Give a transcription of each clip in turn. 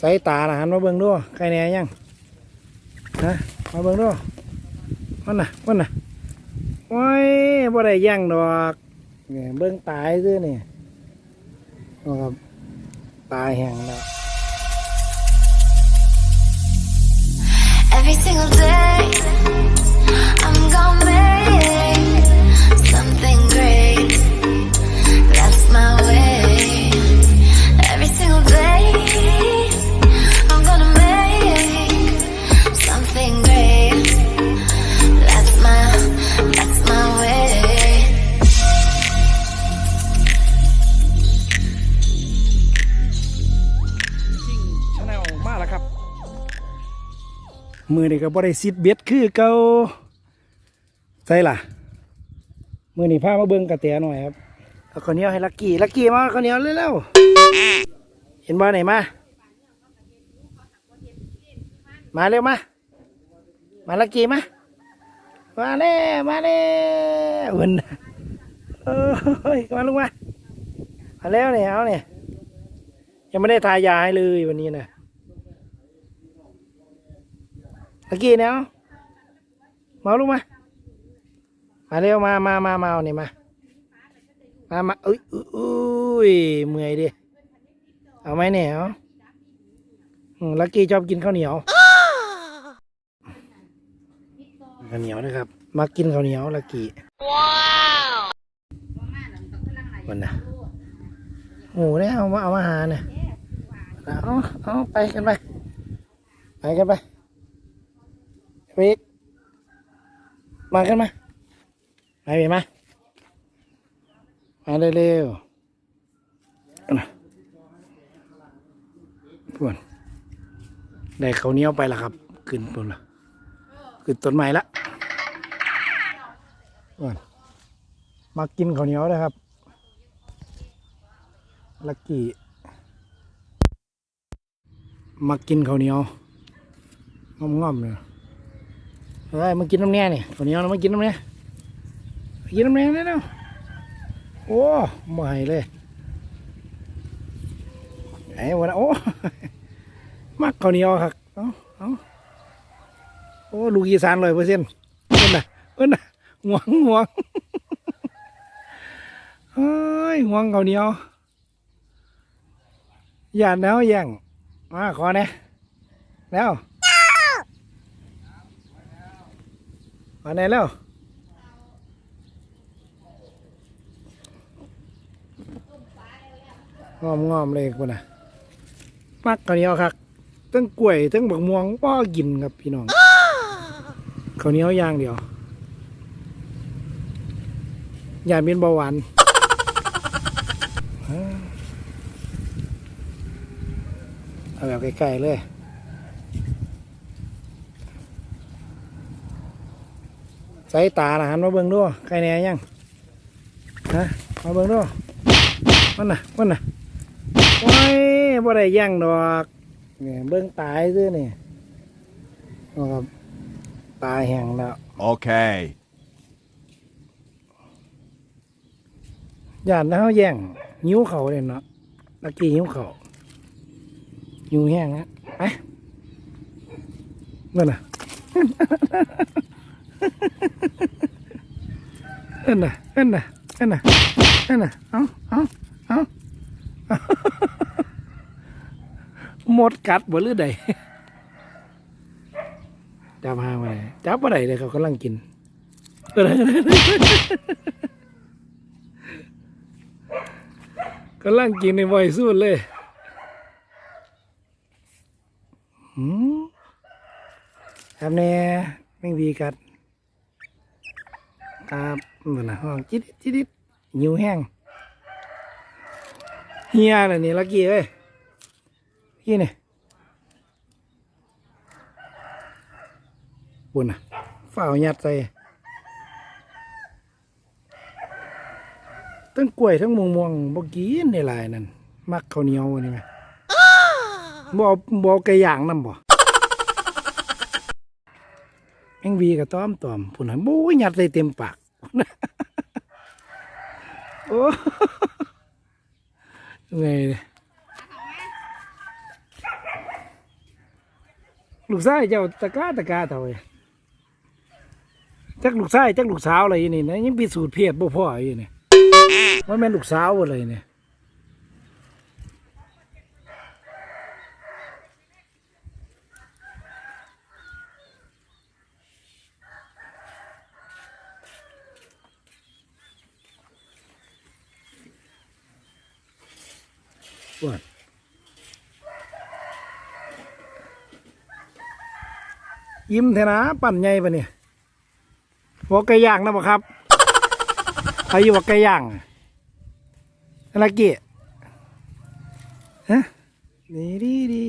ใส่ตาละหันมาเบิ่งดูใครแน่ยังฮะมาเบิ่งดูมันน่ะมันน่ะโอ้ยบ่ได้ย่งดอกเนี่ยเบิ่งตายซื่อนี่นะครับตายแห้งแล้ว Every single day, I'm gonna มือนี่ก็บ่ได้ซิดเบ็ดคือเก่าใช่ล่ะ มือนี่พามาเบิ่งกระแตหน่อยครับเอาข้าวเหนียวให้ลักกี้ลักกี้มาเอาข้าวเหนียวเร็วๆเห็นบ่ไหนมา มาเร็วมา มาลักกี้มามาเน่มาเน่เวนเอ้ยมาลูกมามาแล้วเนี่ยเอาเนี่ยยังไม่ได้ทายาให้เลยวันนี้นะ ตะกี้เนี่ยเอามาลูกมามาเร็วมามามามาเอาเนี่ยมามามาอุ้ยอุ้ยอุ้ยเมื่อยดิเอาไหมเนี่ยเอาอืมลักกี้ชอบกินข้าวเหนียวข้าวเหนียวนะครับมากินข้าวเหนียวลักกี้วันน่ะโอ้โหเนี่ยเอามาเอามาหาเนี่ยเอาเอาไปกันไปไปกันไป ไปอีกมากันมาไปไปมามาเร็วๆเอานะพวนได้เขาวเหนี้ยวไปแล้วครับ ขึ้นปุ่นละขึ้นต้นไม้ละพวนมากินข้าวเหนียวนะครับ ลักกี้มากินข้าวเหนียวงอมๆเลย เฮ้ยมากินน้ำแน่นี่ข้าวเนียวนะมากินน้ำแน่กินน้ำแน่เร็วๆโอ้ไม่เลยไอ้วันโอ้มักข้าวเหนียวครับเอาเอาโอ้ลูกอีสานเลยเปอร์เซ็นต์เอิ้นนะเอิ้นนะหวงหวงเฮ้ยหวงข้าวเหนียวอย่าแนวแย่งมาขอเนี่ยแล้ว มาไหนแล้วงอมงอมๆเลยคุณน่ะมักข้าวเหนียวครับทั้งกล้วยทั้งบักม่วงป้อกินครับพี่น้องข้าวเหนียวอย่างเดียวอย่าเป็นเบาหวานเอ้อเอาแบบใกล้ๆเลย ส่ตาละหันมาเบิ่งดูใครแหน่ยังฮะมาเบิ่งดูมันน่ะมันน่ะโอ้ยบ่ได้ย่างดอกเนี่ยเบิ่งตายซื่อนี่นะครับตายแห้งแล้ว Okay. ย่านแล้วเขาแย่งหิวเขาเลยเนาะตะกี้หิวเขาหิวแห้งนะไปนั่นน่ะ นั่นน่ะนั่นน่ะนั่นน่ะนั่นน่ะเอาเอาเอาหมดกัดบ่หรือใดจับหางมาจับมาได้เลยเขากำลังกินกำลังกินในบ่อยสุดเลยหืมทำแน่ไม่มีกัด ครับมันนะห้องจิดดจิดดหิวแห้งเฮียน่ะนี่ลักกี้เอ้ยพี่นี่บุญน่ะฝ้าวยัดใส่ทั้งกล้วยทั้งมวงม่วงบ่กินในหลายนั่นมักข้าวเหนียวนี่ไหมบ่เอาบ่เอาไก่ย่างนำบ่ งวีกับต้อมตอมพุ่นน่ะโอ้ยัดใส่เต็มปากโอ้ไงลูกชายเจ้าตะกาตะกาเท่าไหร่จักลูกชายจักลูกสาวอะไรนี่นะยังพิสูจน์เพศบ่พ่ออยู่นี่ว่าแม่นลูกสาวอะไรเนี่ย วนยิ้มเถอะนะ ปั่นใหญ่ปะเนี่ยบอกไก่ย่างนะบ่ครับใครอยู่บอกไก่ย่างอะอะไรเกี้ฮะดีดีดี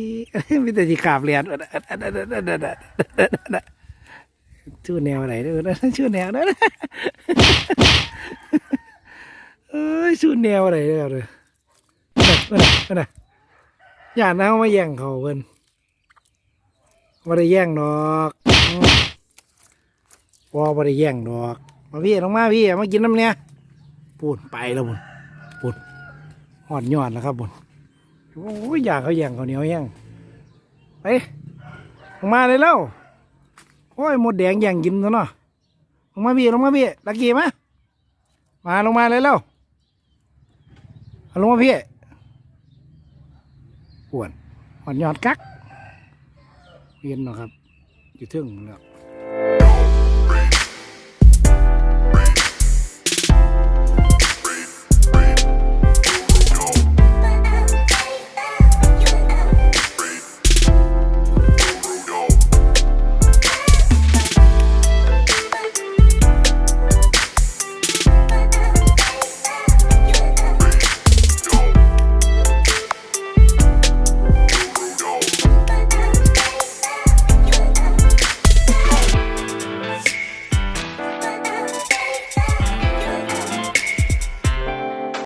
มีแต่ที่ขาบเรียนชื่อแนวอะไรเด้อชื่อแนวเด้อเอ้ยชื่อแนวอะไรเด้อ เพิ่นน่ะเพิ่นน่ะอย่านะเอามาแย่งเขาเพิ่นบ่ได้แย่งดอกอืมบ่บ่ได้แย่งดอกมาพี่ลงมาพี่มากินน้ำเนี่ยปูนไปแล้วบุญปูนหอดยอดแล้วครับบุญโอ้ยอยากเขาแย่งเขาวเหนียวแย่งไปลงมาเลยแล้วโอ้ยหมดแดงแย่งกินซะเนาะลงมาพี่ลงมาพี่ตะกี้มามาลงมาเลยแล้วเอาลงมาพี่ วนหอนยอดกักเวียนเนาะครับอยู่เทึ่งแล้ว